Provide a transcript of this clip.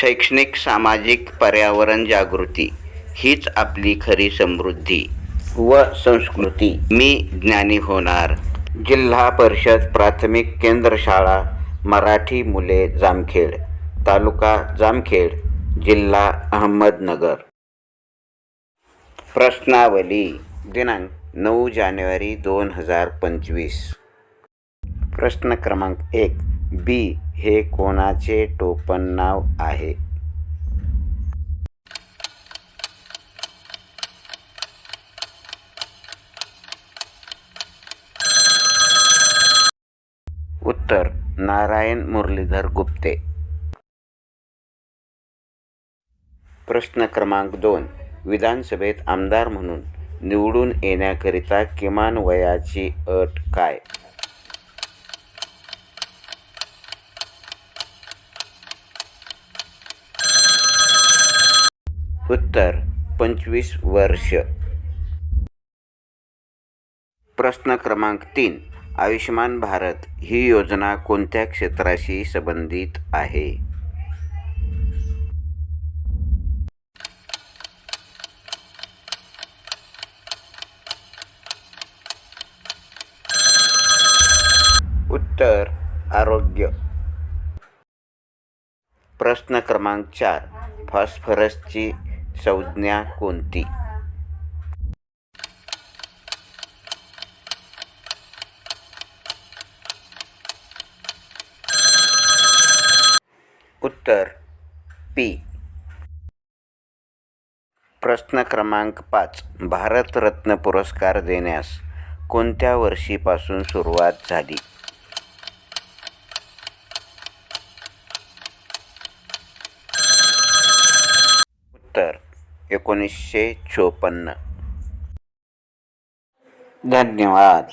शैक्षणिक सामाजिक पर्यावरण जागृती हीच आपली खरी समृद्धी व संस्कृती. मी ज्ञानी होणार. जिल्हा परिषद प्राथमिक केंद्र शाळा मराठी मुले जामखेड तालुका जामखेड जिल्हा अहमदनगर. प्रश्नावली दिनांक नऊ जानेवारी दोन हजार पंचवीस. प्रश्न क्रमांक एक. बी हे कोणाचे टोपण नाव आहे? उत्तर नारायण मुरलीधर गुप्ते. प्रश्न क्रमांक दोन विधानसभेत आमदार म्हणून निवडून येण्याकरिता किमान वयाची अट काय? उत्तर पंचवीस वर्ष. प्रश्न क्रमांक तीन. आयुष्यमान भारत ही योजना कोणत्या क्षेत्राशी संबंधित आहे? उत्तर आरोग्य. प्रश्न क्रमांक चार. फॉस्फरसची संज्ञा कोणती? उत्तर पी प्रश्न क्रमांक पाच. भारतरत्न पुरस्कार देण्यास कोणत्या वर्षीपासून सुरुवात झाली? उत्तर एकोणीसशे चोपन्न. धन्यवाद.